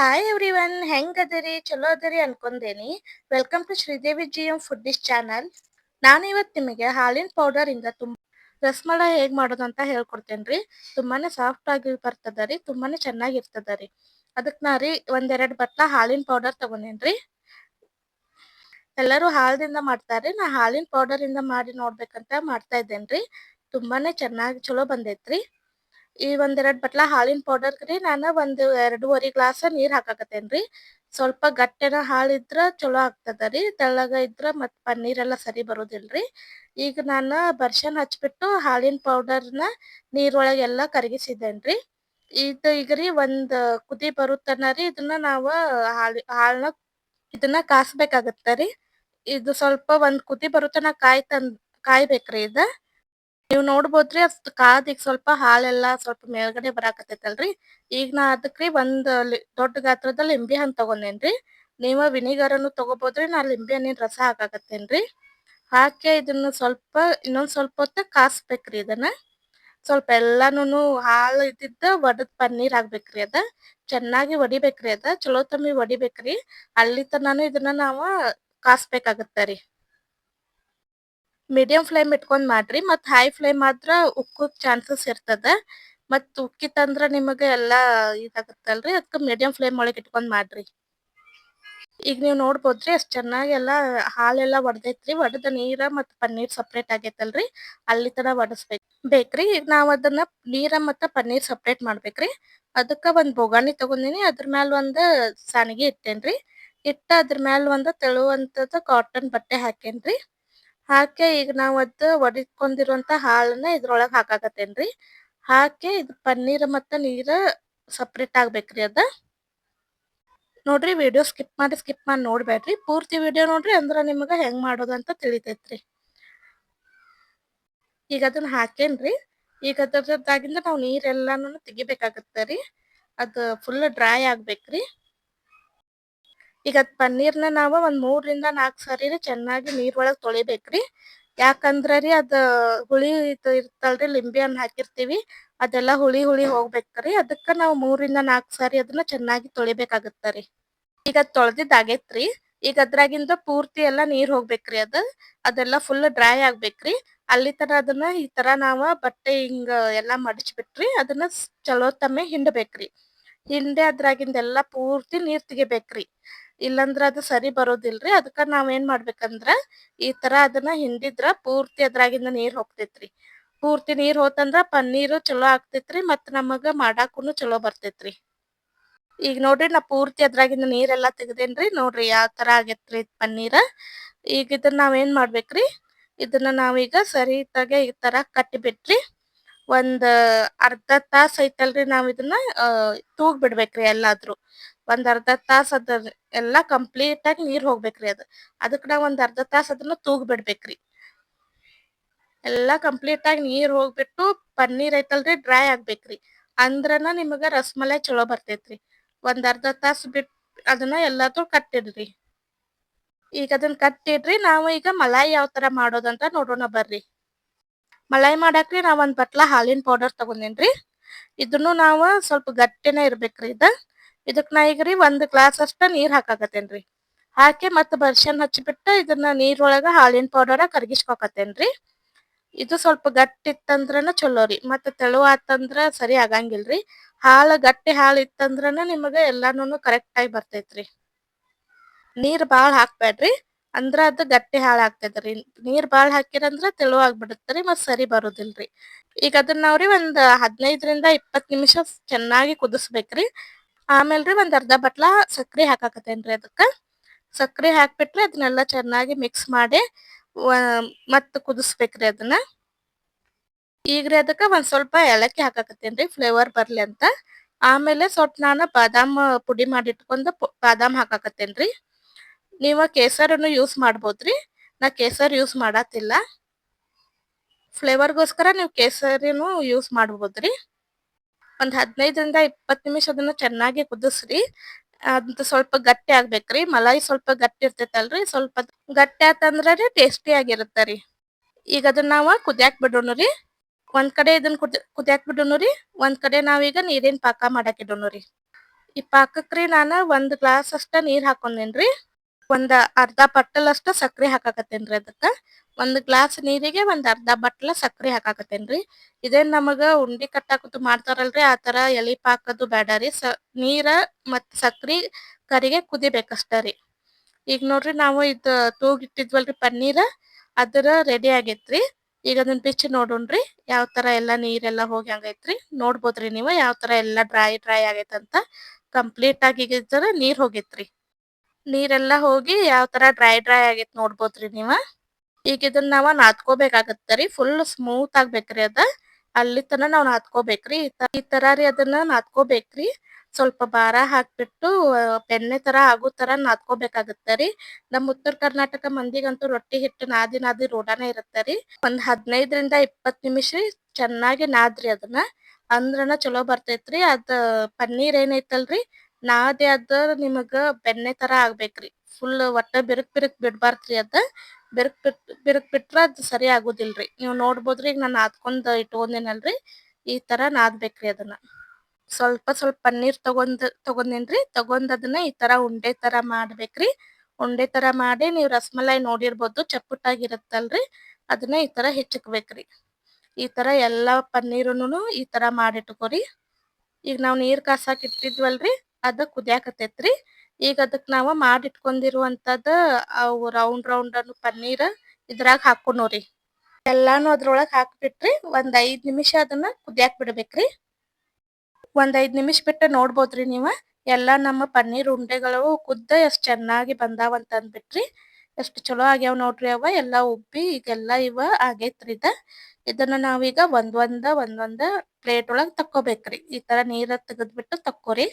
Hi everyone ಹೆಂಗ್ ಅದರಿ? ಚಲೋ ಅದರಿ ಅನ್ಕೊಂಡೇನಿ. Welcome to Sridevi G M food dish channel ನಾನು ಇವತ್ತು ನಿಮಗೆ ಹಾಲಿನ ಪೌಡರ್ ಇಂದ ತುಂಬ ರಸಮಲೈ ಹೇಗ್ ಮಾಡೋದು ಅಂತ ಹೇಳ್ಕೊಡ್ತೇನ್ರಿ. ತುಂಬಾನೇ ಸಾಫ್ಟ್ ಆಗಿ ಬರ್ತದ ರೀ, ತುಂಬಾನೇ ಚೆನ್ನಾಗಿರ್ತದ ರೀ. ಅದಕ್ಕೆ ನಾ ರೀ ಒಂದೆರಡು ಬಟ್ಲ ಹಾಲಿನ ಪೌಡರ್ ತಗೊಂಡೇನ್ರಿ. ಎಲ್ಲರೂ ಹಾಲದಿಂದ ಮಾಡ್ತಾರ್ರಿ. ನಾ ಹಾಲಿನ ಪೌಡರ್ ಇಂದ ಮಾಡಿ ನೋಡ್ಬೇಕಂತ ಮಾಡ್ತಾ ಇದ್ದೇನ್ರಿ. ತುಂಬಾನೇ ಚೆನ್ನಾಗಿ ಚಲೋ ಬಂದೈತ್ರಿ. ಈ ಒಂದೆರಡು ಬಟ್ಲ ಹಾಲಿನ ಪೌಡರ್ ರೀ ನಾನು ಒಂದು ಎರಡೂವರೆ ಗ್ಲಾಸ್ ನೀರ್ ಹಾಕಾಕತ್ತೇನ್ರಿ ಸ್ವಲ್ಪ ಗಟ್ಟೆನ ಹಾಳಿದ್ರೆ ಚಲೋ ಆಗ್ತದ ರೀ, ತೆಳ್ಳಗ ಇದ್ರ ಮತ್ ಪನ್ನೀರ್ ಎಲ್ಲ ಸರಿ ಬರೋದಿಲ್ರಿ ಈಗ ನಾನು ಬರ್ಷನ್ ಹಚ್ಬಿಟ್ಟು ಹಾಲಿನ ಪೌಡರ್ನ ನೀರೊಳಗೆ ಎಲ್ಲಾ ಕರಗಿಸಿದ್ದೇನ್ರಿ ಇದು ಈಗ ರೀ ಒಂದ್ ಕುದಿ ಬರುತ್ತನ ರೀ, ಇದನ್ನ ನಾವ ಹಾಲ್, ಹಾಲ್ನ ಇದನ್ನ ಕಾಸ್ಬೇಕಾಗತ್ತ ರೀ. ಇದು ಸ್ವಲ್ಪ ಒಂದ್ ಕುದಿ ಬರುತ್ತನ ಕಾಯ್ತನ್, ಕಾಯ್ಬೇಕ್ರಿ ಇದ. ನೀವ್ ನೋಡ್ಬೋದ್ರಿ ಅಷ್ಟ್ ಕಾದ್ ಈಗ ಸ್ವಲ್ಪ ಹಾಲೆಲ್ಲ ಸ್ವಲ್ಪ ಮೇಲ್ಗಡೆ ಬರಾಕತ್ತೈತಲ್ರಿ. ಈಗ ನಾ ಅದಕ್ರಿ ಒಂದ್ ದೊಡ್ಡ ಗಾತ್ರದ ಲಿಂಬೆ ಹಣ್ಣು ತಗೊಂಡೇನ್ರಿ. ನೀವ ವಿನಿಗರ್ ಅನ್ನು ತಗೋಬೋದ್ರಿ, ನಾ ಲಿಂಬೆ ಹಣ್ಣಿನ ರಸ ಹಾಕಾಕತ್ತೇನ್ರಿ. ಹಾಕಿ ಇದನ್ನ ಸ್ವಲ್ಪ, ಇನ್ನೊಂದ್ ಸ್ವಲ್ಪ ಹೊತ್ತ ಕಾಸ್ಬೇಕ್ರಿ ಇದನ್ನ. ಸ್ವಲ್ಪ ಎಲ್ಲಾನು ಹಾಲು ಇದ್ದಿದ್ದ ಒಡದ್ ಪನ್ನೀರ್ ಆಗ್ಬೇಕ್ರಿ ಅದ. ಚೆನ್ನಾಗಿ ಒಡಿಬೇಕ್ರಿ ಅದ. ಚಲೋ ತಮ್ಮಿ ಒಡಿಬೇಕ್ರಿ ಅಲ್ಲಿ ತನಾನು ಇದನ್ನ ನಾವ ಕಾಸ್ಬೇಕಾಗತ್ತ ರೀ ಮೀಡಿಯಂ ಫ್ಲೇಮ್ ಇಟ್ಕೊಂಡ್ ಮಾಡ್ರಿ ಮತ್ ಹೈ ಫ್ಲೇಮ್ ಆದ್ರ ಉಕ್ಕುಕ್ ಚಾನ್ಸಸ್ ಇರ್ತದ. ಮತ್ ಉಕ್ಕಿತಂದ್ರ ನಿಮಗ ಎಲ್ಲಾ ಇದಾಗತ್ತಲ್ರಿ ಅದಕ್ಕೆ ಮೀಡಿಯಂ ಫ್ಲೇಮ್ ಒಳಗೆ ಇಟ್ಕೊಂಡ್ ಮಾಡ್ರಿ. ಈಗ ನೀವ್ ನೋಡ್ಬೋದ್ರಿ ಅಷ್ಟ್ ಚೆನ್ನಾಗಿ ಎಲ್ಲಾ ಹಾಲೆಲ್ಲಾ ಒಡ್ದೈತ್ರಿ, ಒಡದ ನೀರ ಮತ್ ಪನ್ನೀರ್ ಸಪ್ರೇಟ್ ಆಗೈತಲ್ರಿ, ಅಲ್ಲಿ ತನ ಒಡಸ್ಬೇಕ್. ಬೇಕ್ರಿ, ಈಗ ನಾವ್ ಅದನ್ನ ನೀರ ಮತ್ತ ಪನ್ನೀರ್ ಸಪ್ರೇಟ್ ಮಾಡ್ಬೇಕ್ರಿ. ಅದಕ್ಕ ಒಂದ್ ಬೊಗಾಣಿ ತಗೊಂಡಿನಿ, ಅದ್ರ ಮ್ಯಾಲ ಒಂದ್ ಸಾನಿಗೆ ಇಟ್ಟೇನ್ರಿ. ಇಟ್ಟ ಅದ್ರ ಮ್ಯಾಲ ಒಂದ್ ತೆಳುವಂತದ ಕಾಟನ್ ಬಟ್ಟೆ ಹಾಕೇನ್ರಿ. ಹಾಕಿ ಈಗ ನಾವ್ ಅದ್ ಒಡಿಕೊಂಡಿರುವಂತ ಹಾಲನ್ನ ಇದ್ರೊಳಗ್ ಹಾಕಾಕತ್ತೇನ್ರಿ? ಹಾಕಿ ಇದ್ ಪನ್ನೀರ್ ಮತ್ತ ನೀರ ಸಪ್ರೇಟ್ ಆಗ್ಬೇಕ್ರಿ ಅದ. ನೋಡ್ರಿ ವಿಡಿಯೋ ಸ್ಕಿಪ್ ಮಾಡಿ ಸ್ಕಿಪ್ ಮಾಡಿ ನೋಡ್ಬೇಡ್ರಿ ಪೂರ್ತಿ ವಿಡಿಯೋ ನೋಡ್ರಿ ಅಂದ್ರ ನಿಮ್ಗ ಹೆಂಗ್ ಮಾಡೋದಂತ ತಿಳಿತೈತ್ರಿ. ಈಗ ಅದನ್ನ ಹಾಕೇನ್ರಿ. ಈಗ ಅದರದಾಗಿಂದ ನಾವ್ ನೀರೆಲ್ಲಾನು ತೆಗಿಬೇಕಾಗತ್ತ ರೀ. ಅದ್ ಫುಲ್ ಡ್ರೈ ಆಗ್ಬೇಕ್ರಿ. ಈಗ ಪನ್ನೀರ್ನ ನಾವು ಒಂದ್ ಮೂರರಿಂದ ನಾಲ್ಕ್ ಸರಿ ಚೆನ್ನಾಗಿ ನೀರ್ ಒಳಗ್ ತೊಳಿಬೇಕ್ರಿ. ಯಾಕಂದ್ರ ರೀ ಅದ ಹುಳಿ ಇದ್ ಇರ್ತಲ್ರಿ, ಲಿಂಬೆ ಹಾಕಿರ್ತೀವಿ, ಅದೆಲ್ಲಾ ಹುಳಿ ಹುಳಿ ಹೋಗ್ಬೇಕ್ರಿ. ಅದಕ್ಕ ನಾವ್ ಮೂರರಿಂದ ನಾಲ್ಕ್ ಸಾರಿ ಅದನ್ನ ಚೆನ್ನಾಗಿ ತೊಳಿಬೇಕಾಗತ್ತ ರೀ. ಈಗ ತೊಳ್ದಿದ್ ಆಗೇತ್ರಿ. ಈಗ ಅದ್ರಾಗಿಂದ ಪೂರ್ತಿ ಎಲ್ಲಾ ನೀರ್ ಹೋಗ್ಬೇಕ್ರಿ ಅದ. ಅದೆಲ್ಲಾ ಫುಲ್ ಡ್ರೈ ಆಗ್ಬೇಕ್ರಿ. ಅಲ್ಲಿ ತರ ಅದನ್ನ ಈ ತರ ನಾವ ಬಟ್ಟೆ ಹಿಂಗ ಎಲ್ಲಾ ಮಡಚ್ಬಿಟ್ರಿ, ಅದನ್ನ ಚಲೋ ಹಿಂಡ್ಬೇಕ್ರಿ. ಹಿಂಡಿ ಅದ್ರಾಗಿಂದ ಎಲ್ಲಾ ಪೂರ್ತಿ ನೀರ್ ತೆಗಿಬೇಕ್ರಿ. ಇಲ್ಲಂದ್ರ ಅದು ಸರಿ ಬರೋದಿಲ್ರಿ. ಅದಕ್ಕ ನಾವ್ ಏನ್ ಮಾಡ್ಬೇಕಂದ್ರ ಈ ತರ ಅದನ್ನ ಹಿಂಡಿದ್ರ ಪೂರ್ತಿ ಅದ್ರಾಗಿಂದ ನೀರ್ ಹೋಗ್ತೈತ್ರಿ. ಪೂರ್ತಿ ನೀರ್ ಹೋತಂದ್ರ ಪನ್ನೀರು ಚಲೋ ಆಗ್ತೈತ್ರಿ ಮತ್ ನಮಗ ಮಾಡಾಕುನು ಚಲೋ ಬರ್ತೈತ್ರಿ. ಈಗ ನೋಡ್ರಿ ನಾ ಪೂರ್ತಿ ಅದ್ರಾಗಿಂದ ನೀರೆಲ್ಲಾ ತೆಗ್ದೇನ್ರಿ. ನೋಡ್ರಿ ಯಾವ ತರ ಆಗೇತ್ರಿ ಪನ್ನೀರ್. ಈಗ ಇದನ್ನ ನಾವ್ ಏನ್ ಮಾಡ್ಬೇಕ್ರಿ? ಇದನ್ನ ನಾವೀಗ ಸರಿತಾಗೆ ಈ ತರ ಕಟ್ಟಿಬಿಟ್ರಿ. ಒಂದ್ ಅರ್ಧ ತಾಸ್ ಐತಲ್ರಿ ನಾವ್ ಇದನ್ನ ತೂಗ್ ಬಿಡ್ಬೇಕ್ರಿ ಎಲ್ಲಾದ್ರೂ. ಒಂದ್ ಅರ್ಧ ತಾಸ್ ಅದ ಎಲ್ಲಾ ಕಂಪ್ಲೀಟ್ ಆಗಿ ನೀರ್ ಹೋಗ್ಬೇಕ್ರಿ ಅದ. ಅದಕ್ ನಾವ್ ಒಂದ್ ಅರ್ಧ ತಾಸ್ ಅದನ್ನ ತೂಗ್ ಬಿಡ್ಬೇಕ್ರಿ. ಎಲ್ಲಾ ಕಂಪ್ಲೀಟ್ ಆಗಿ ನೀರ್ ಹೋಗ್ಬಿಟ್ಟು ಪನ್ನೀರ್ ಐತಲ್ರಿ ಡ್ರೈ ಆಗ್ಬೇಕ್ರಿ. ಅಂದ್ರನ ನಿಮಗ ರಸಮಲೈ ಚಲೋ ಬರ್ತೈತ್ರಿ. ಒಂದ್ ಅರ್ಧ ತಾಸ್ ಬಿಟ್ ಅದನ್ನ ಎಲ್ಲಾದ್ರೂ ಕಟ್ಟಿಡ್ರಿ. ಈಗ ಅದನ್ನ ಕಟ್ಟಿಡ್ರಿ ನಾವು ಈಗ ಮಲಾಯಿ ಯಾವ ತರ ಮಾಡೋದಂತ ನೋಡೋಣ ಬರ್ರಿ. ಮಲಾಯಿ ಮಾಡಾಕ್ರಿ ನಾವ್ ಒಂದ್ ಬಟ್ಲ ಹಾಲಿನ ಪೌಡರ್ ತಗೊಂಡೇನ್ರಿ. ಇದನ್ನು ನಾವು ಸ್ವಲ್ಪ ಗಟ್ಟಿನೇ ಇರ್ಬೇಕ್ರಿ ಇದ. ಇದಕ್ ನಾ ಈಗ ರೀ ಒಂದ್ ಗ್ಲಾಸ್ ಅಷ್ಟ ನೀರ್ ಹಾಕಾಕತ್ತೇನ್ರಿ. ಹಾಕಿ ಮತ್ತ ಬರ್ಷನ್ ಹಚ್ಚಿಬಿಟ್ಟು ಇದನ್ನ ನೀರೊಳಗ ಹಾಲಿನ ಪೌಡರ್ ಕರಗಿಸ್ಕೊಕತ್ತೇನ್ರಿ. ಇದು ಸ್ವಲ್ಪ ಗಟ್ಟಿ ಇತ್ತಂದ್ರನ ಚಲೋ ರೀ, ಮತ್ತ ತೆಳು ಆತಂದ್ರ ಸರಿ ಆಗಂಗಿಲ್ರಿ. ಹಾಳ ಗಟ್ಟಿ ಹಾಲು ಇತ್ತಂದ್ರನ ನಿಮಗ ಎಲ್ಲಾನು ಕರೆಕ್ಟ್ ಆಗಿ ಬರ್ತೈತ್ರಿ. ನೀರ್ ಬಾಳ್ ಹಾಕ್ಬೇಡ್ರಿ ಅಂದ್ರ ಅದು ಗಟ್ಟಿ ಹಾಳ ಆಗ್ತೈತ್ರಿ. ನೀರ್ ಬಾಳ್ ಹಾಕಿರಂದ್ರ ತೆಳು ಆಗ್ಬಿಡತ್ತರಿ ಮತ್ ಸರಿ ಬರೋದಿಲ್ರಿ. ಈಗ ಅದನ್ನ ನಾವ್ರಿ ಒಂದ್ ಹದಿನೈದರಿಂದ ಇಪ್ಪತ್ ನಿಮಿಷ ಚೆನ್ನಾಗಿ ಕುದಿಸ್ಬೇಕ್ರಿ. ಆಮೇಲ್ರಿ ಒಂದು ಅರ್ಧ ಬಟ್ಲ ಸಕ್ಕರೆ ಹಾಕಾಕತ್ತೇನ್ರಿ ಅದಕ್ಕೆ. ಸಕ್ಕರೆ ಹಾಕ್ಬಿಟ್ರೆ ಅದನ್ನೆಲ್ಲ ಚೆನ್ನಾಗಿ ಮಿಕ್ಸ್ ಮಾಡಿ ರೀ ಕುದಿಸ್ಬೇಕ್ರಿ ಅದನ್ನ. ರೀ ಅದಕ್ಕೆ ಒಂದು ಸ್ವಲ್ಪ ಏಲಕ್ಕಿ ಹಾಕಾಕತ್ತೇನ್ರಿ ಫ್ಲೇವರ್ ಬರಲಿ ಅಂತ. ಆಮೇಲೆ ಸ್ವಲ್ಪ ನಾನು ಬಾದಾಮ್ ಪುಡಿ ಮಾಡಿ ಇಟ್ಕೊಂಡ್ ಪು- ಬಾದಾಮ್ ಹಾಕಾಕತ್ತೇನ್ರಿ. ನೀವ ಕೇಸರನ್ನು ಯೂಸ್ ಮಾಡ್ಬೋದ್ರಿ. ನಾ ಕೇಸರ್ ಯೂಸ್ ಮಾಡತ್ತಿಲ್ಲ ಫ್ಲೇವರ್ಗೋಸ್ಕರ ನೀವು ಕೇಸರಿನೂ ಯೂಸ್ ಮಾಡ್ಬೋದ್ರಿ. ಒಂದ್ ಹದಿನೈದರಿಂದ ಇಪ್ಪತ್ತು ನಿಮಿಷ ಅದನ್ನ ಚೆನ್ನಾಗಿ ಕುದಿಸ್ರಿ. ಅದ್ ಸ್ವಲ್ಪ ಗಟ್ಟಿ ಆಗ್ಬೇಕ್ರಿ. ಮಲಾಯಿ ಸ್ವಲ್ಪ ಗಟ್ಟಿ ಇರ್ತೈತಲ್ರಿ. ಸ್ವಲ್ಪ ಗಟ್ಟಿ ಆತಂದ್ರ ಟೇಸ್ಟಿ ಆಗಿರುತ್ತರಿ ಈಗ ಅದನ್ನ ನಾವು ಕುದ್ಯಾಕ್ ಬಿಡೋಣ ರೀ. ಒಂದ್ ಕಡೆ ಇದನ್ನ ಕುದ್, ಕುದ್ಯಾಕ್ ಬಿಡೋಣ ರೀ. ಒಂದ್ ಕಡೆ ನಾವೀಗ ನೀರಿನ ಪಾಕ ಮಾಡಾಕ್ ರೀ. ಈ ಪಾಕಕ್ರಿ ನಾನು ಒಂದ್ ಗ್ಲಾಸ್ ಅಷ್ಟ ನೀರ್ ಹಾಕೊಂಡೇನ್ರಿ. ಒಂದ ಅರ್ಧ ಬಟ್ಟಲಷ್ಟ ಸಕ್ರಿ ಹಾಕಾಕತ್ತೇನ್ರಿ ಅದಕ್ಕ. ಒಂದ್ ಗ್ಲಾಸ್ ನೀರಿಗೆ ಒಂದ್ ಅರ್ಧ ಬಟ್ಲ ಸಕ್ರಿ ಹಾಕಾಕತ್ತೇನ್ರಿ. ಇದೇನ್ ನಮಗ ಉಂಡಿ ಕಟ್ಟಾಕದು ಮಾಡ್ತಾರಲ್ರಿ, ಆ ತರ ಎಲಿ ಪಾಕದು ಬ್ಯಾಡರಿ ಸ, ನೀರ ಮತ್ ಸಕ್ರಿ ಕರಿಗೆ ಕುದಿಬೇಕಷ್ಟ ರೀ. ಈಗ ನೋಡ್ರಿ ನಾವು ಇದ್ ತೂಗಿಟ್ಟಿದ್ವಲ್ರಿ ಪನ್ನೀರ್, ಅದರ ರೆಡಿ ಆಗೇತ್ರಿ. ಈಗ ಅದನ್ನ ಬಿಚ್ಚಿ ನೋಡೋಣ್ರಿ, ಯಾವ ತರ ಎಲ್ಲಾ ನೀರೆಲ್ಲಾ ಹೋಗಿ ಹಂಗೈತ್ರಿ. ನೋಡ್ಬೋದ್ರಿ ನೀವು ಯಾವ ತರ ಎಲ್ಲಾ ಡ್ರೈ ಡ್ರೈ ಆಗೈತಂತ. ಕಂಪ್ಲೀಟ್ ಆಗಿ ನೀರ್ ಹೋಗೇತ್ರಿ. ನೀರೆಲ್ಲಾ ಹೋಗಿ ಯಾವ ತರ ಡ್ರೈ ಡ್ರೈ ಆಗೈತ್ ನೋಡ್ಬೋದ್ರಿ ನೀವ. ಈಗ ಇದನ್ನ ನಾವ ನಾದ್ಕೋಬೇಕಾಗತ್ತರಿ. ಫುಲ್ ಸ್ಮೂತ್ ಆಗ್ಬೇಕ್ರಿ ಅದ. ಅಲ್ಲಿ ತನ ನಾವ್ ನಾದ್ಕೋಬೇಕ್ರಿ. ಈ ತರ ರೀ ಅದನ್ನ ನಾದ್ಕೋಬೇಕ್ರಿ. ಸ್ವಲ್ಪ ಭಾರ ಹಾಕ್ಬಿಟ್ಟು, ಬೆಣ್ಣೆ ತರ ಆಗೋ ತರ ನಾದ್ಕೋಬೇಕಾಗತ್ತರಿ. ನಮ್ ಉತ್ತರ ಕರ್ನಾಟಕ ಮಂದಿಗಂತೂ ರೊಟ್ಟಿ ಹಿಟ್ಟು ನಾದಿ ನಾದಿ ರೂಢಾನೇ ಇರತ್ತರಿ ಒಂದ್ ಹದಿನೈದರಿಂದ ಇಪ್ಪತ್ ನಿಮಿಷ ಚೆನ್ನಾಗಿ ನಾದ್ರಿ ಅದನ್ನ. ಅಂದ್ರನ ಚಲೋ ಬರ್ತೈತ್ರಿ. ಅದ ಪನ್ನೀರ್ ಏನೈತಲ್ರಿ? ನಾದಿ ಅದ ನಿಮಗ ಬೆಣ್ಣೆ ತರ ಆಗ್ಬೇಕ್ರಿ. ಫುಲ್ ಒಟ್ಟ ಬಿರುಕ್ ಬಿರುಕ್ ಬಿಡ್ಬಾರ್ದ್ರಿ ಅದ. ಬಿರುಕ್ ಬಿಟ್, ಬಿರುಕ್ ಬಿಟ್ರ ಅದ್ ಸರಿ ಆಗುದಿಲ್ರಿ. ನೀವ್ ನೋಡ್ಬೋದ್ರಿ, ಈಗ ನಾನ್ ನಾದ್ಕೊಂಡ್ ಇಟ್ಕೊಂಡೇನಲ್ರಿ. ಈ ತರ ನಾದ್ಬೇಕ್ರಿ ಅದನ್ನ. ಸ್ವಲ್ಪ ಸ್ವಲ್ಪ ಪನ್ನೀರ್ ತಗೊಂಡ್ ತಗೊಂಡೇನ್ರಿ? ತಗೊಂಡ್ ಅದನ್ನ ಈ ತರ ಉಂಡೆ ತರ ಮಾಡ್ಬೇಕ್ರಿ. ಉಂಡೆ ತರ ಮಾಡಿ ನೀವ್ ರಸಮಲೈ ನೋಡಿರ್ಬೋದು ಚಪ್ಪುಟ್ಟಾಗಿರತ್ತಲ್ರಿ ಅದನ್ನ ಈ ತರ ಹೆಚ್ಚಕ್ಬೇಕ್ರಿ. ಈ ತರ ಎಲ್ಲಾ ಪನ್ನೀರುನು ಈ ತರ ಮಾಡಿಟ್ಕೋರಿ. ಈಗ ನಾವ್ ನೀರ್ ಕಾಸಾಕ್ ಅದು ಅದ ಕುದಿಯಾಕತೈತ್ರಿ. ಈಗ ಅದಕ್ ನಾವ ಮಾಡಿಟ್ಕೊಂಡಿರುವಂತದ ಅವು ರೌಂಡ್ ರೌಂಡ್ ಅನ್ನು ಪನ್ನೀರ್ ಇದ್ರಾಗ ಹಾಕೋಣೋರಿ ಎಲ್ಲಾನು ಅದ್ರೊಳಗ ಹಾಕ್ಬಿಟ್ರಿ, ಒಂದ್ ಐದ್ ನಿಮಿಷ ಅದನ್ನ ಕುದಿಯಾಕ್ ಬಿಡ್ಬೇಕ್ರಿ. ಒಂದ್ ಐದ್ ನಿಮಿಷ ಬಿಟ್ಟು ನೋಡ್ಬೋದ್ರಿ ನೀವ, ಎಲ್ಲಾ ನಮ್ಮ ಪನ್ನೀರ್ ಉಂಡೆಗಳು ಕುದ್ದ ಎಷ್ಟ್ ಚೆನ್ನಾಗಿ ಬಂದಾವ ಅಂತ ಅಂದ್ಬಿಟ್ರಿ. ಎಷ್ಟ್ ಚಲೋ ಆಗ್ಯಾವ ನೋಡ್ರಿ ಅವ, ಎಲ್ಲಾ ಉಬ್ಬಿ ಈಗೆಲ್ಲಾ ಇವ ಆಗೇತ್ರಿ ಇದ. ಇದನ್ನ ನಾವೀಗ ಒಂದೊಂದ ಒಂದ ಒಂದೊಂದ ಪ್ಲೇಟ್ ಒಳಗ್ ತಕ್ಕೋಬೇಕ್ರಿ. ಈ ತರ ನೀರ ತೆಗದ್ಬಿಟ್ಟು ತಕ್ಕೋರಿ.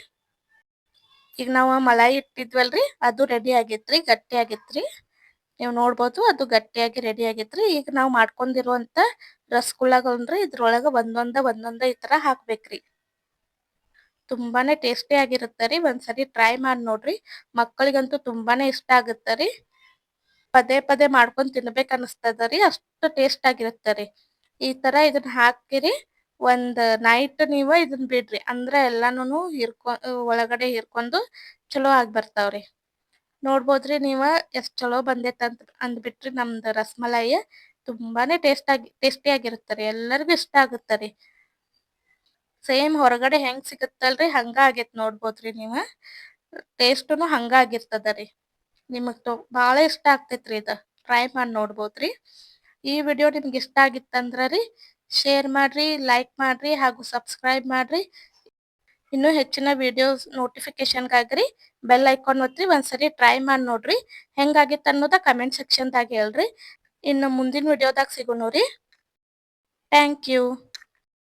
ಈಗ ನಾವು ಮಲಾಯಿ ಇಟ್ಟಿದ್ವಲ್ರಿ, ಅದು ರೆಡಿ ಆಗೇತ್ರಿ, ಗಟ್ಟಿ ಆಗೇತ್ರಿ. ನೀವು ನೋಡ್ಬೋದು ಅದು ಗಟ್ಟಿಯಾಗಿ ರೆಡಿ ಆಗೇತ್ರಿ. ಈಗ ನಾವು ಮಾಡ್ಕೊಂಡಿರುವಂತ ರಸಗುಳ್ಳಾಗಳ್ರಿ ಇದ್ರೊಳಗ ಒಂದೊಂದ ಒಂದೊಂದ ಈ ತರ ಹಾಕ್ಬೇಕ್ರಿ. ತುಂಬಾನೇ ಟೇಸ್ಟಿ ಆಗಿರುತ್ತರಿ ಒಂದ್ಸರಿ ಟ್ರೈ ಮಾಡಿ ನೋಡ್ರಿ. ಮಕ್ಕಳಿಗಂತೂ ತುಂಬಾನೇ ಇಷ್ಟ ಆಗುತ್ತರಿ ಪದೇ ಪದೇ ಮಾಡ್ಕೊಂಡ್ ತಿನ್ಬೇಕ್ ಅನಸ್ತದರಿ ಅಷ್ಟು ಟೇಸ್ಟ್ ಆಗಿರುತ್ತರಿ ಈ ತರ ಇದನ್ನ ಹಾಕಿರಿ. ಒಂದ್ ನೈಟ್ ನೀವ ಇದನ್ ಬಿಡ್ರಿ. ಅಂದ್ರ ಎಲ್ಲಾನು ಹಿರ್ಕೊ, ಒಳಗಡೆ ಹಿರ್ಕೊಂಡು ಚಲೋ ಆಗಿ ಬರ್ತಾವ್ರಿ. ನೋಡ್ಬೋದ್ರಿ ನೀವ ಎಷ್ಟ್ ಚಲೋ ಬಂದೈತ್ ಅಂತ ಅಂದ್ಬಿಟ್ರಿ ನಮ್ದ್ ರಸಮಲೈ ತುಂಬಾನೇ ಟೇಸ್ಟ್ ಆಗಿ ಟೇಸ್ಟಿ ಆಗಿರುತ್ತರಿ ಎಲ್ಲರಿಗೂ ಇಷ್ಟ ಆಗುತ್ತರಿ ಸೇಮ್ ಹೊರಗಡೆ ಹೆಂಗ್ ಸಿಗುತ್ತಲ್ರಿ, ಹಂಗ ಆಗೇತ್ ನೋಡ್ಬೋದ್ರಿ ನೀವ. ಟೇಸ್ಟುನು ಹಂಗ ಆಗಿರ್ತದ ರೀ. ನಿಮಗ್ ಬಹಳ ಇಷ್ಟ ಆಗ್ತೈತ್ರಿ ಇದ. ಟ್ರೈ ಮಾಡಿ ನೋಡ್ಬೋದ್ರಿ. ಈ ವಿಡಿಯೋ ನಿಮ್ಗೆ ಇಷ್ಟ ಆಗಿತ್ತಂದ್ರ ರೀ ಶೇರ್ ಮಾಡ್ರಿ ಲೈಕ್ ಮಾಡ್ರಿ ಹಾಗೂ ಸಬ್ಸ್ಕ್ರೈಬ್ ಮಾಡ್ರಿ. ಇನ್ನೂ ಹೆಚ್ಚಿನ ವಿಡಿಯೋಸ್ ನೋಟಿಫಿಕೇಶನ್ಗಾಗ್ರಿ ಬೆಲ್ ಐಕಾನ್ ಒತ್ತಿ ಒಂದ್ಸರಿ ಟ್ರೈ ಮಾಡಿ ನೋಡ್ರಿ. ಹೆಂಗಾಗಿತ್ತು ಅನ್ನೋದ ಕಮೆಂಟ್ ಸೆಕ್ಷನ್ದಾಗ ಹೇಳ್ರಿ. ಇನ್ನು ಮುಂದಿನ ವಿಡಿಯೋದಾಗ ಸಿಗೋಣ ರೀ ಥ್ಯಾಂಕ್ ಯು